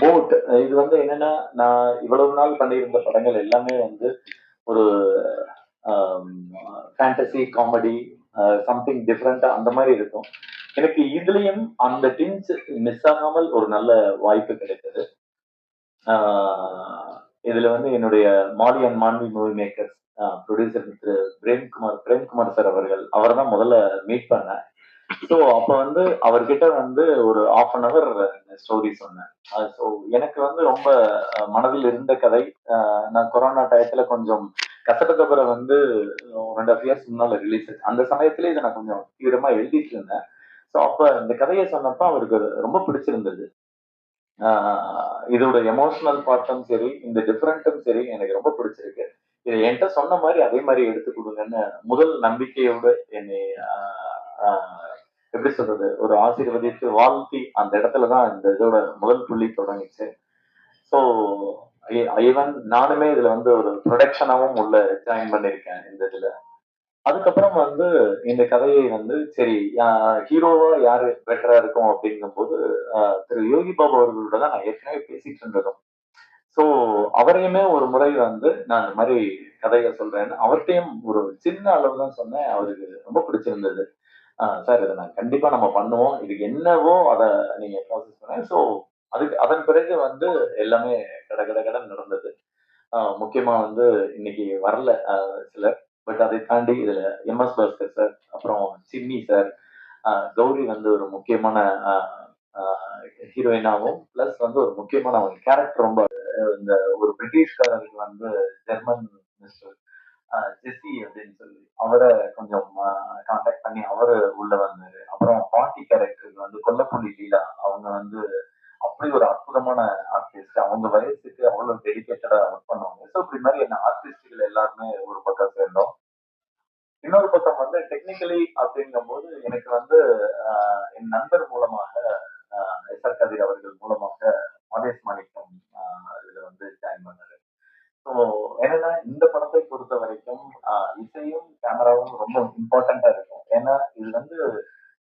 Boat இது வந்து என்னன்னா நான் இவ்வளவு நாள் பண்ணியிருந்த படங்கள் எல்லாமே வந்து ஒரு ஃபேண்டசி காமெடி சம்திங் டிஃப்ரெண்டா அந்த மாதிரி இருக்கும். எனக்கு இதுலயும் அந்த டின்ஸ் மிஸ் ஆகாமல் ஒரு நல்ல வாய்ப்பு கிடைத்தது. இதுல வந்து என்னுடைய Maali and Maanvi movie makers producer Thiru Premkumar Premkumar sir அவர்கள் அவரை தான் முதல்ல மீட் பண்ணேன். ஸோ அப்ப வந்து அவர்கிட்ட வந்து ஒரு ஆஃப் அன் அவர் ஸ்டோரி சொன்னேன். Uh, ஸோ எனக்கு வந்து ரொம்ப uh, மனதில் இருந்த கதை uh, நான் கொரோனா டயத்துல கொஞ்சம் கசடகபரை வந்து ரெண்டு ஆஃப் இயர்ஸ் முன்னால ரிலீஸ் அந்த சமயத்துல இதை நான் கொஞ்சம் தீவிரமா எழுதிட்டு இருந்தேன். ஸோ அப்ப இந்த கதையை சொன்னப்ப அவருக்கு ரொம்ப பிடிச்சிருந்தது. இதோட எமோஷனல் பார்ட்டும் சரி இந்த டிஃப்ரெண்ட்டும் சரி எனக்கு ரொம்ப பிடிச்சிருக்கு. இதை என்கிட்ட சொன்ன மாதிரி அதே மாதிரி எடுத்து கொடுங்கன்னு முதல் நம்பிக்கையோட என்னை எப்படி சொல்றது ஒரு ஆசீர்வதித்து வாழ்த்தி அந்த இடத்துல தான் இந்த இதோட முதல் புள்ளி தொடங்கிச்சு. ஸோ ஈவன் நானுமே இதுல வந்து ஒரு ப்ரொடக்ஷனாகவும் உள்ள ஜாயின் பண்ணியிருக்கேன் இந்த இதுல. அதுக்கப்புறம் வந்து இந்த கதையை வந்து சரி ஹீரோவா யாரு பெட்டரா இருக்கும் அப்படிங்கும்போது ஆஹ் திரு யோகி பாபு அவர்களோட தான் நான் ஏற்கனவே பேசிட்டு இருந்ததும். ஸோ அவரையுமே ஒரு முறை வந்து நான் இந்த மாதிரி கதையை சொல்றேன் அவர்கிட்டயும் ஒரு சின்ன அளவு தான் சொன்னேன். அவருக்கு ரொம்ப பிடிச்சிருந்தது. சார் இதை நான் கண்டிப்பா நம்ம பண்ணுவோம். இது என்னவோ அதை நீங்க ப்ராசஸ் பண்ண ஸோ அதுக்கு அதன் பிறகு வந்து எல்லாமே கட கட கடன் நடந்தது. முக்கியமாக முக்கியமா வந்து இன்னைக்கு வரல சிலர். பட் அதை தாண்டி இதுல எம்எஸ் பாஸ்கர் சார் அப்புறம் சின்னி சார் கௌரி வந்து ஒரு முக்கியமான ஹீரோயினாவும் பிளஸ் வந்து ஒரு முக்கியமான அவங்க கேரக்டர் ரொம்ப இந்த ஒரு பிரிட்டிஷ்காரருக்கு வந்து ஜெர்மன் மிஸ்டர் ஜெஸ்ஸி அப்படின்னு சொல்லி அவரை கொஞ்சம் பண்ணி அவரு உள்ள வந்தாரு அப்புறம் பாட்டி கேரக்டருக்கு வந்து கொல்லப்புள்ளி லீலா அவங்க வந்து அப்படி ஒரு அற்புதமான ஆர்டிஸ்ட் அவங்க வயசுக்கு அவ்வளவு டெடிக்கேட்டடா ஒர்க் பண்ணுவாங்க. ஸோ இப்படி மாதிரி என்ன ஆர்டிஸ்டுகள் எல்லாருமே ஒரு பக்கம் சேர்ந்தோம். இன்னொரு பக்கம் வந்து டெக்னிக்கலி அப்படிங்கும்போது எனக்கு வந்து ஆஹ் என் நண்பர் மூலமாக எஸ் ஆர் கதிர் அவர்கள் மூலமாக மாதேஷ் மாணிக்கம் இதுல வந்து ஜாயின் பண்ணாரு. ஸோ என்னன்னா இந்த படத்தை பொறுத்த வரைக்கும் இசையும் கேமராவும் ரொம்ப இம்பார்ட்டண்டா இருக்கும். ஏன்னா இது வந்து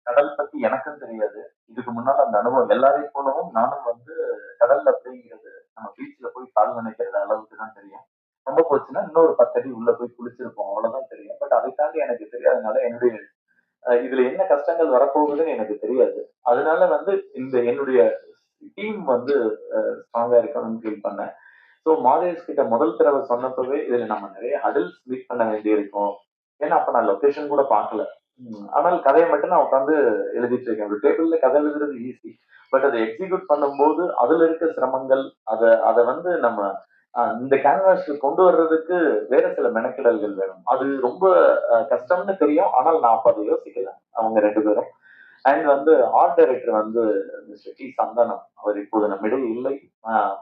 கடல் பத்தி எனக்கும் தெரியாது. இதுக்கு முன்னால் அந்த அனுபவம் எல்லாரையும் போலவும் நானும் வந்து கடல் அப்படிங்கிறது நம்ம பீச்சில் போய் கால் நினைக்கிற அளவுக்கு தான் தெரியும். ரொம்ப போச்சுன்னா இன்னொரு பத்தடி உள்ள போய் குளிச்சிருப்போம். அவ்வளவுதான் தெரியும். பட் அதை தாண்டி எனக்கு தெரியாதனால என்னுடைய இதில் இதுல என்ன கஷ்டங்கள் வரப்போகுதுன்னு எனக்கு தெரியாது. அதனால வந்து இந்த என்னுடைய டீம் வந்து ஸ்ட்ராங்கா இருக்கணும்னு ஃபீல் பண்ணேன். ஸோ மாதேஷ் கிட்ட முதல் தடவை சொன்னப்பவே இதுல நம்ம நிறைய ஹடில்ஸ் மீட் பண்ண வேண்டியிருக்கும். ஏன்னா அப்ப நான் லொக்கேஷன் கூட பார்க்கல. ஆனால் கதையை மட்டும் நான் உட்காந்து எழுதிட்டு இருக்கேன். ஒரு டேபிள்ல கதை எழுதுறது ஈஸி பட் அதை எக்ஸிக்யூட் பண்ணும்போது அதுல இருக்க சிரமங்கள் அதை அதை வந்து நம்ம இந்த கேன்வாஸ்க்கு கொண்டு வர்றதுக்கு வேற சில மெனக்கிடல்கள் வேணும். அது ரொம்ப கஷ்டம்னு தெரியும். ஆனால் நான் அப்ப அதை யோசிக்கல. அவங்க ரெண்டு பேரும். அண்ட் வந்து ஆர்ட் டைரக்டர் வந்து மிஸ்டர் டி சந்தனம். அவர் இப்போது நம்மிடையே இல்லை.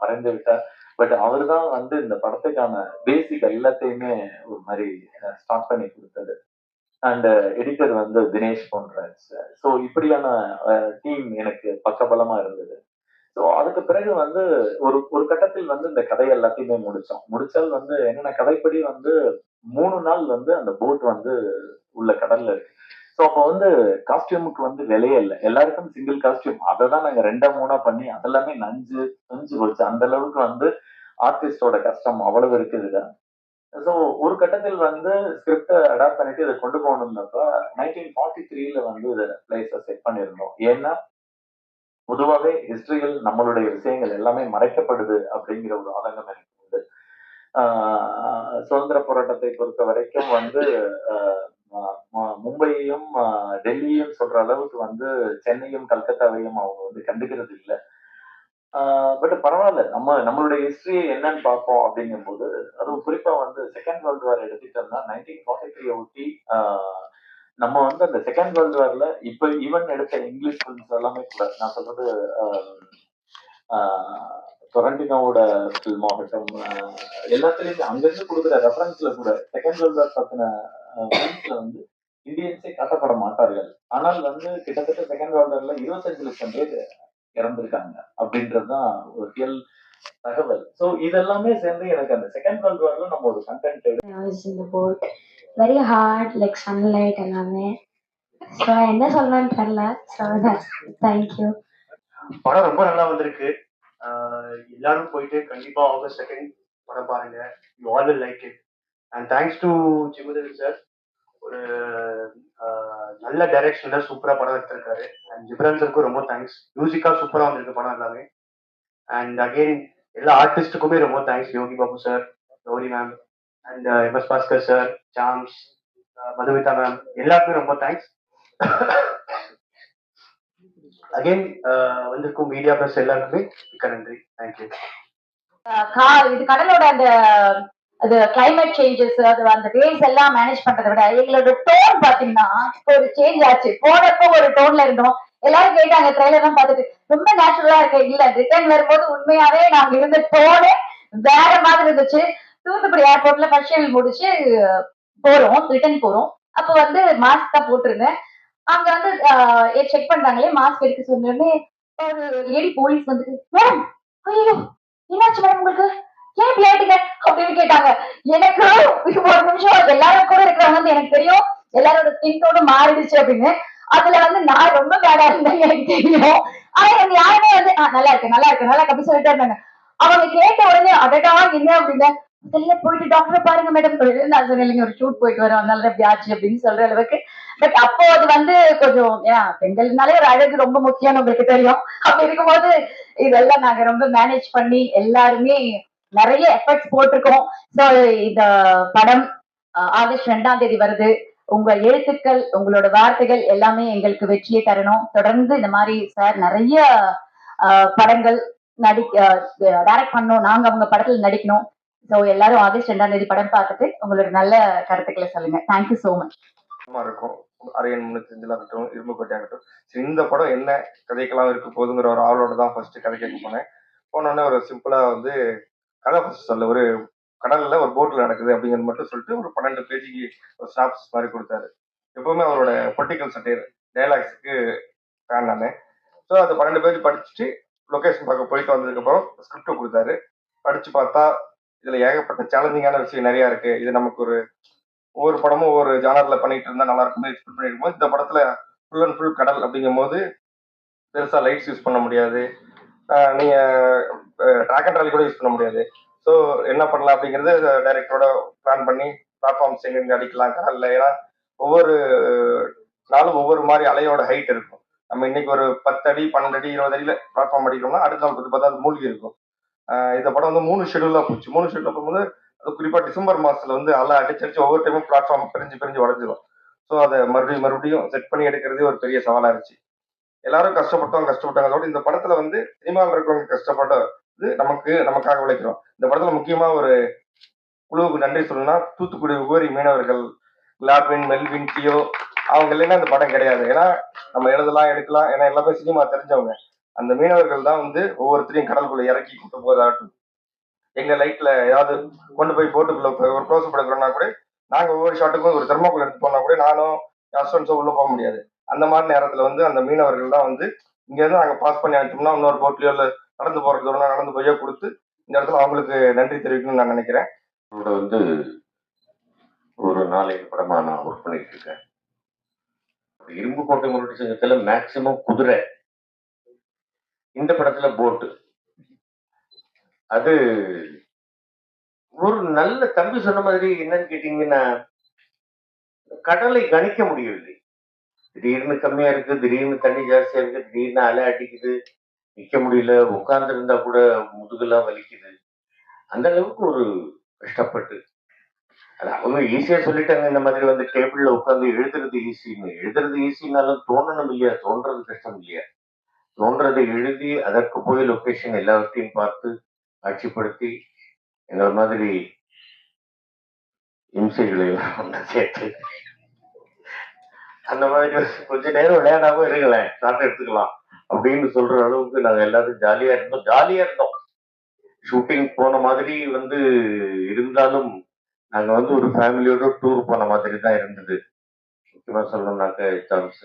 மறைந்து விட்டார். பட் அவர் தான் வந்து இந்த படத்துக்கான பேசிக் எல்லாத்தையுமே ஒரு மாதிரி ஸ்டார்ட் பண்ணி கொடுத்தது அண்ட் எடிட்டர் வந்து தினேஷ் போன்றாஜ் ஸோ இப்படியான டீம் எனக்கு பக்கபலமா இருந்தது. ஸோ அதுக்கு பிறகு வந்து ஒரு ஒரு கட்டத்தில் வந்து இந்த கதை எல்லாத்தையுமே முடிச்சோம். முடிச்சால் வந்து என்னென்ன கதைப்படி வந்து மூணு நாள் வந்து அந்த போட் வந்து உள்ள கடல்ல இருக்கு. ஸோ அப்போ வந்து காஸ்டியூமுக்கு வந்து விலையே இல்லை. எல்லாருக்கும் சிங்கிள் காஸ்டியூம் அதை தான் நாங்கள் ரெண்டா மூணா பண்ணி அதெல்லாமே நஞ்சு நஞ்சு போச்சு. அந்த அளவுக்கு வந்து ஆர்டிஸ்டோட கஷ்டம் அவ்வளவு இருக்குதுதான் ஸோ ஒரு கட்டத்தில் வந்து ஸ்கிரிப்டை அடாப்ட் பண்ணிட்டு இதை கொண்டு போகணும்னப்ப நைன்டீன் ஃபார்ட்டி த்ரீல வந்து இதை பிளேஸை செட் பண்ணியிருந்தோம். ஏன்னா பொதுவாகவே ஹிஸ்டரியில் நம்மளுடைய விஷயங்கள் எல்லாமே மறைக்கப்படுது அப்படிங்கிற ஒரு ஆதங்கம் எனக்கு உண்டு. சுதந்திர போராட்டத்தை பொறுத்த வரைக்கும் வந்து மும்பையையும் டெல்லியும் டெல்லியையும் சொல்ற அளவுக்கு வந்து சென்னையும் கல்கத்தாவையும் அவங்க வந்து கண்டுக்கிறது இல்லை. பட் பரவாயில்ல. நம்ம நம்மளுடைய ஹிஸ்டரியை என்னன்னு பார்ப்போம் அப்படிங்கும்போது அதுவும் குறிப்பா வந்து செகண்ட் வேர்ல்டு வார் எடுத்துட்டோம்னா நைன்டீன் ஃபார்ட்டி த்ரீ ஒட்டி நம்ம வந்து அந்த செகண்ட் வேர்ல்டு வார்ல இப்ப ஈவன் எடுத்த இங்கிலீஷ் ஃபிலிம்ஸ் எல்லாமே கூட நான் சொல்றது டொரண்டினோட ஃபில்ம் ஆகட்டும் எல்லாத்துலயுமே அங்கிருந்து கொடுக்குற ரெஃபரன்ஸ்ல கூட செகண்ட் வேர்ல்டு வார் பத்தின ஃபிலிம்ஸ்ல வந்து இந்தியன்ஸே காட்டப்பட மாட்டார்கள். ஆனால் வந்து கிட்டத்தட்ட செகண்ட் வேர்ல்டு வார்ல இருபத்தஞ்சு லட்சம் பேர் இறந்திருக்காங்க அப்படின்றதுதான் ஒரு ரியல் தகவல். சோ இதெல்லாமே சேர்ந்து எனக்கு அந்த செகண்ட் வேர்ல்டு வார்ல நம்ம ஒரு content. Very hard, like sunlight எல்லாமே. ஸோ என்ன சொல்லணும்னு தெரில ஸோ தேங்க்யூ படம் ரொம்ப நல்லா வந்திருக்கு. எல்லாரும் போயிட்டு கண்டிப்பா ஆகஸ்ட் செகண்ட் படம் பாருங்க. You all will like it and thanks to ஜிமுதவி sir ஒரு நல்ல டைரக்ஷன்ல சூப்பரா படம் எடுத்திருக்காரு. அண்ட் ஜிப்ரான் சருக்கு ரொம்ப தேங்க்ஸ் மியூசிக்கா சூப்பரா வந்திருக்கு படம் எல்லாமே. அண்ட் அகைன் எல்லா ஆர்டிஸ்டுக்குமே ரொம்ப thanks Yogi Babu sir Gowri ma'am and M S Bhaskar sir jams Madhumitha ma'am எல்லாருக்குமே ரொம்ப தேங்க்ஸ் அகைன் வந்திருக்கும் மீடியா ப்ளஸ் எல்லாருக்குமே மிக்க நன்றி. தேங்க்யூ இது கடலோட அந்த அது கிளைமேட் சேஞ்சஸ் அது அந்த வேவ்ஸ் எல்லாம் மேனேஜ் பண்றதை விட எங்களோட டோன் பாத்தீங்கன்னா ஒரு சேஞ்ச் ஆச்சு. போனப்போ ஒரு டோன்ல இருந்தோம். எல்லாரும் கேட்டாங்க ட்ரெயிலர் எல்லாம் பார்த்துட்டு ரொம்ப நேச்சுரலா இருக்கு. இல்ல ரிட்டர்ன் வரும்போது உண்மையாவே நாங்க இருந்த டோனே வேற மாதிரி இருந்துச்சு. தூத்துக்குடி ஏர்போர்ட்ல ஃபர்ஸ்ட் முடிச்சு போறோம் ரிட்டர்ன் போறோம். அப்போ வந்து மாஸ்க் தான் போட்டிருந்தேன். அங்க வந்து செக் பண்றாங்களே மாஸ்க் எடுக்க சொன்னோடனே ஒரு லேடி போலீஸ் வந்துட்டு மேடம் ஐயோ என்னாச்சு மேடம் உங்களுக்கு? ஏன் இப்படி இருக்காங்க. எனக்கு ஒரு நிமிஷம் எல்லாரும் கூட இருக்கிறவங்க வந்து எனக்கு தெரியும். எல்லாரோட ஸ்கின் டோனும் மாறிடுச்சு அப்படின்னு. அதுல வந்து நான் ரொம்ப பேடா இருந்தேன் எனக்கு தெரியும். ஆனா எனக்கு யாருமே வந்து நல்லா இருக்கு நல்லா இருக்கு நல்லா இருக்கு சொல்லிட்டு இருந்தாங்க. அவங்க கேட்ட உடனே அடடா என்ன அப்படின்னா? முதல்ல போயிட்டு டாக்டரை பாருங்க மேடம் நான் சொன்னேன் "இல்லைங்க, ஒரு ஷூட் போயிட்டு வரோம் அதனால தான் ஆச்சு அப்படின்னு சொல்ற அளவுக்கு. பட் அப்போ அது வந்து கொஞ்சம் ஏன் பெண்கள்னாலே ஒரு அழகு ரொம்ப முக்கியம் உங்களுக்கு தெரியும். அப்படி இருக்கும்போது இதெல்லாம் நாங்க ரொம்ப மேனேஜ் பண்ணி எல்லாருமே நிறைய எஃபர்ட்ஸ் போட்டிருக்கோம். ஸோ இந்த படம் ஆகஸ்ட் ரெண்டாம் தேதி வருது. உங்க எழுத்துக்கள் உங்களோட வார்த்தைகள் எல்லாமே எங்களுக்கு வெற்றியை தரணும். தொடர்ந்து இந்த மாதிரி சார் நிறைய படங்கள் நடி டைரக்ட் பண்ணணும் நாங்க அவங்க படத்துல நடிக்கணும். ஸோ எல்லாரும் ஆகஸ்ட் ரெண்டாம் தேதி படம் பார்த்துட்டு உங்களோட நல்ல கருத்துக்களை சொல்லுங்க. தேங்க்யூ ஸோ மச் இருக்கும். அரியன் முன்னூத்தி அஞ்சுல இருக்கட்டும் இரும்புக்கோட்டை ஆகட்டும் சரி இந்த படம் என்ன கதைக்கெல்லாம் இருக்க போதுங்கிற ஒரு ஆவலோட தான் ஃபர்ஸ்ட் கதை கேட்க போனேன். போனோடனே ஒரு சிம்பிளா வந்து கதை சொல்ல ஒரு கடல்ல ஒரு போட்ல நடக்குது அப்படிங்கிறது மட்டும் சொல்லிட்டு ஒரு பன்னெண்டு பேஜுக்கு ஒரு ஸ்டாப்ஸ் மாதிரி கொடுத்தாரு. எப்பவுமே அவரோட பொலிட்டிக்கல் சட்டையர் டைலாக்ஸுக்கு ஃபேன் நானு. ஸோ அது பன்னெண்டு பேஜ் படிச்சுட்டு லொகேஷன் பார்க்க போயிட்டு வந்ததுக்கப்புறம் ஸ்கிரிப்ட் கொடுத்தாரு. படிச்சு பார்த்தா இதுல ஏகப்பட்ட சேலஞ்சிங்கான விஷயம் நிறைய இருக்கு. இது நமக்கு ஒரு ஒவ்வொரு படமும் ஒவ்வொரு ஜானர்ல பண்ணிட்டு இருந்தா நல்லா இருக்கும் எக்ஸ்பெக்ட் பண்ணிருக்கும்போது இந்த படத்துல ஃபுல் அண்ட் ஃபுல் கடல் அப்படிங்கும் போது பெருசா லைட்ஸ் யூஸ் பண்ண முடியாது. நீங்க ட்ராக் அண்ட் கூட யூஸ் பண்ண முடியாது. ஸோ என்ன பண்ணலாம் அப்படிங்கிறது டைரக்டரோட பிளான் பண்ணி பிளாட்ஃபார்ம்ஸ் எங்கெங்க அடிக்கலாம் கடல்ல ஏன்னா ஒவ்வொரு நாளும் ஒவ்வொரு மாதிரி அலையோட ஹைட் இருக்கும். நம்ம இன்னைக்கு ஒரு பத்து அடி பன்னெண்டு அடி இருபது அடியில் பிளாட்ஃபார்ம் அடிக்கிறோம்னா அடுத்த நாள் பத்து பத்தாவது மூழ்கி இருக்கும். இந்த படம் வந்து மூணு ஷெடியூலாக போச்சு. மூணு ஷெடியூலா போகும்போது அது குறிப்பாக டிசம்பர் மாதத்தில் வந்து அலை அடிச்சு அடிச்சு ஒவ்வொரு டைமும் பிளாட்ஃபார்ம் பிரிஞ்சு பிரிஞ்சு உடஞ்சிடும் ஸோ அதை மறுபடியும் மறுபடியும் செட் பண்ணி எடுக்கிறதே ஒரு பெரிய சவாலாக இருந்துச்சு. எல்லாரும் கஷ்டப்பட்டோம் கஷ்டப்பட்டாங்க. அதோட இந்த படத்துல வந்து சினிமாவில் இருக்கவங்க கஷ்டப்பட்டது நமக்கு நமக்காக உழைக்கிறோம். இந்த படத்துல முக்கியமா ஒரு குழுவுக்கு நன்றி சொல்லணும்னா தூத்துக்குடி உபரி மீனவர்கள் லாட்வின் மெல்வின் டியோ அவங்க இல்லைன்னா இந்த படம் கிடையாது. ஏன்னா நம்ம எழுதலாம் எடுக்கலாம் ஏன்னா எல்லாமே சினிமா தெரிஞ்சவங்க. அந்த மீனவர்கள் தான் வந்து ஒவ்வொருத்தரையும் கடலுக்குள்ள இறக்கி கூட்டு போதாகட்டும் எங்க லைட்ல ஏதாவது கொண்டு போய் போட்டுக்குள்ள ஒரு க்ளோஸ் படுக்கிறோம்னா கூட நாங்க ஒவ்வொரு ஷாட்டுக்கும் ஒரு தெர்மாக்குள்ள எடுத்து போனா கூட நானும் ஹஸ்பண்ட்ஸோ உள்ள போக முடியாது. அந்த மாதிரி நேரத்துல வந்து அந்த மீனவர்கள் தான் வந்து இங்க இருந்து நாங்க பாஸ் பண்ணி அனுப்பிச்சோம்னா இன்னொரு போட்லயோ இல்ல நடந்து போற தூரம் நடந்து போயோ கொடுத்து இந்த இடத்துல அவங்களுக்கு நன்றி தெரிவிக்கணும்னு நான் நினைக்கிறேன். இதோட வந்து ஒரு நாலஞ்சு படமா நான் ஒர்க் பண்ணிட்டு இருக்கேன். இரும்பு கோட்டை முரட்டு சங்கத்துல மேக்சிமம் குதிரை. இந்த படத்துல போட்டு அது ஒரு நல்ல தம்பி சொன்ன மாதிரி என்னன்னு கேட்டீங்கன்னா கடலை கணிக்க முடியவில்லை. திடீர்னு கம்மியா இருக்கு திடீர்னு தண்ணி ஜாஸ்தியா இருக்கு திடீர்னு அலை அடிக்குது நிக்க முடியல உட்கார்ந்து இருந்தா கூட முதுகெல்லாம் வலிக்குது. அந்த அளவுக்கு ஒரு கஷ்டப்பட்டு. அது அவங்க ஈஸியா சொல்லிட்டாங்க இந்த மாதிரி வந்து டேபிள்ல உட்காந்து எழுதுறது ஈஸின்னு எழுதுறது ஈஸினாலும் தோணணும் இல்லையா? தோன்றது கஷ்டம் இல்லையா? தோன்றதை எழுதி அதற்கு போய் லொக்கேஷன் எல்லாவற்றையும் பார்த்து காட்சிப்படுத்தி எங்களை மாதிரி இம்சைகளை எல்லாம் சேர்த்து அந்த மாதிரி கொஞ்ச நேரம் விளையாடாம இருக்கலாம் ஷார்ட் எடுத்துக்கலாம். அப்படின்னு சொல்ற அளவுக்கு நாங்க எல்லாரும் ஜாலியா இருந்தோம். ஜாலியா இருந்தோம். ஷூட்டிங் போன மாதிரி வந்து இருந்தாலும் நாங்க வந்து ஒரு ஃபேமிலியோட டூர் போன மாதிரி தான் இருந்தது. முக்கியமா சொல்லணும்னாக்க சான்ஸ்